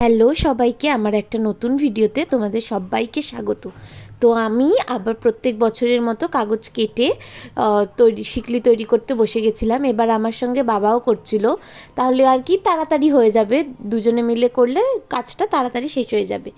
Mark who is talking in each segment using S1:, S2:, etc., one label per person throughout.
S1: Hello সবাইকে আমার একটা নতুন ভিডিওতে তোমাদের সবাইকে স্বাগত। তো আমি আবার প্রত্যেক বছরের মতো কাগজ কেটে তৈরি, শিকলি তৈরি করতে বসে গেছিলাম। এবার আমার সঙ্গে বাবাও করছিল। তাহলে আর কি তাড়াতাড়ি হয়ে যাবে। দুজনে মিলে করলে কাজটা তাড়াতাড়ি শেষ হয়ে যাবে।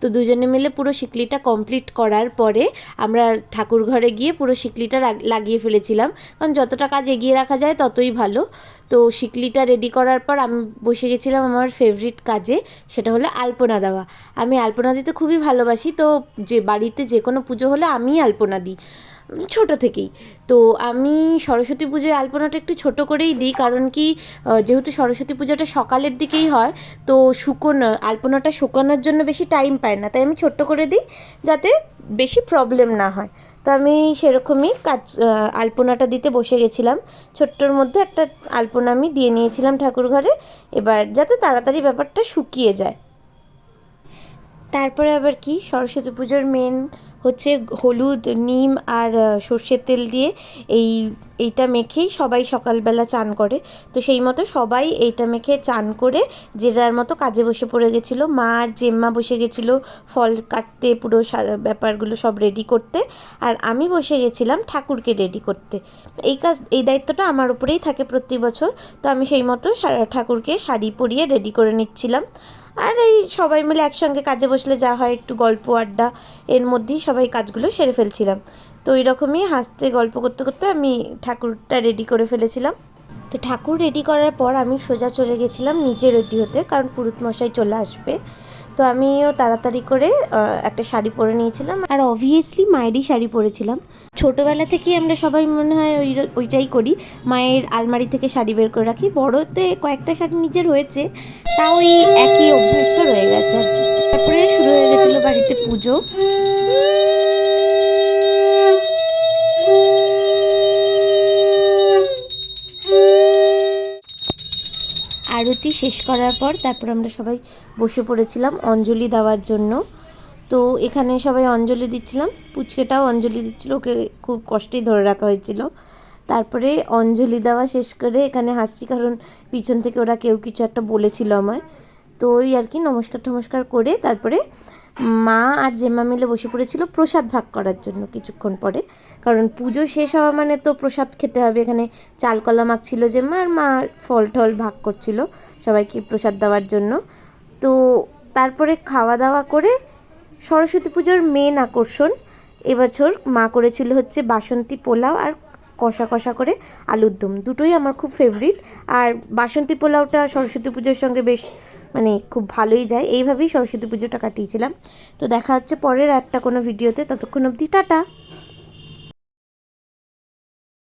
S1: তো দুজনে মিলে পুরো শিকলিটা কমপ্লিট করার পরে আমরা ঠাকুর ঘরে গিয়ে পুরো শিকলিটা লাগিয়ে ফেলেছিলাম। কারণ যতটা কাজ এগিয়ে রাখা যায় ততই ভালো। তো শিকলিটা রেডি করার পর আমি বসে গেছিলাম আমার ফেভারিট কাজে, সেটা হলো আলপনা দেওয়া। আমি আলপনা দিতে খুবই ভালোবাসি। তো যে বাড়িতে যে কোনো পুজো হলে আমিই আলপনা দিই ছোট থেকেই। তো আমি সরস্বতী পুজোয় আলপনাটা একটু ছোট করেই দিই, কারণ কি যেহেতু সরস্বতী পুজোটা সকালের দিকেই হয়, তো শুকোনো, আলপনাটা শুকানোর জন্য বেশি টাইম পায় না। তাই আমি ছোট্ট করে দিই যাতে বেশি প্রবলেম না হয়। তো আমি সেরকমই কাজ আলপনাটা দিতে বসে গেছিলাম। ছোট্টর মধ্যে একটা আলপনা আমি দিয়ে নিয়েছিলাম ঠাকুর ঘরে এবার যাতে তাড়াতাড়ি ব্যাপারটা শুকিয়ে যায়। তারপরে আবার কি? সরস্বতী পুজোর মেন হচ্ছে হলুদ, নিম আর সর্ষের তেল দিয়ে এই, এইটা মেখেই সবাই সকালবেলা চান করে। তো সেই মতো সবাই এইটা মেখে চান করে, যে যার মতো কাজে বসে পড়ে গেছিল। মা আর জেম্মা বসে গেছিল ফল কাটতে, পুরো ব্যাপারগুলো সব রেডি করতে। আর আমি বসে গেছিলাম ঠাকুরকে রেডি করতে। এই কাজ, এই দায়িত্বটা আমার উপরেই থাকে প্রতি বছর। তো আমি সেই মতো ঠাকুরকে শাড়ি পরিয়ে রেডি করে নিচ্ছিলাম। আর এই সবাই মিলে একসঙ্গে কাজে বসলে যা হয়, একটু গল্প, আড্ডা। এর মধ্যেই সবাই কাজগুলো সেরে ফেলছিলাম। তো ওই রকমই হাসতে, গল্প করতে করতে আমি ঠাকুরটা রেডি করে ফেলেছিলাম। তো ঠাকুর রেডি করার পর আমি সোজা চলে গেছিলাম নিজে রেডি হতে কারণ পুরুত মশাই চলে আসবে। তো আমিও তাড়াতাড়ি করে একটা শাড়ি পরে নিয়েছিলাম। আর অবভিয়াসলি মায়েরই শাড়ি পরেছিলাম। ছোটোবেলা থেকেই আমরা সবাই মনে হয় ওই ওইটাই করি। মায়ের আলমারি থেকে শাড়ি বের করে রাখি। বড়তে কয়েকটা শাড়ি নিজের হয়েছে, তাও ওই একই অভ্যাসটা রয়ে গেছে। তারপরে শুরু হয়ে গেছিল বাড়িতে পুজো। আরতি শেষ করার পর তারপর আমরা সবাই বসে পড়েছিলাম অঞ্জলি দেওয়ার জন্য। তো এখানে সবাই অঞ্জলি দিচ্ছিলাম। পুচকেটাও অঞ্জলি দিচ্ছিল। ওকে খুব কষ্টেই ধরে রাখা হয়েছিল। তারপরে অঞ্জলি দেওয়া শেষ করে এখানে হাসছি কারণ পিছন থেকে ওরা কেউ কিছু একটা বলেছিল আমায়। তো ওই আর কি নমস্কার টমস্কার করে তারপরে মা আর জেম্মা মিলে বসে পড়েছিল প্রসাদ ভাগ করার জন্য কিছুক্ষণ পরে। কারণ পুজো শেষ হওয়া মানে তো প্রসাদ খেতে হবে। এখানে চালকলা মাখছিল জেম্মা আর মা ফল টল ভাগ করছিল সবাইকে প্রসাদ দেওয়ার জন্য। তো তারপরে খাওয়া দাওয়া করে সরস্বতী পুজোর মেন আকর্ষণ এবছর মা করেছিল হচ্ছে বাসন্তী পোলাও আর কষা কষা করে আলুর দম। দুটোই আমার খুব ফেভারিট আর বাসন্তী পোলাওটা সরস্বতী পুজোর সঙ্গে বেশ মানে খুব ভালোই যায়। এইভাবেই সরস্বতী পুজোটা কাটিয়েছিলাম। তো দেখা হচ্ছে পরের একটা কোনো ভিডিওতে। ততক্ষণ অবধি টাটা।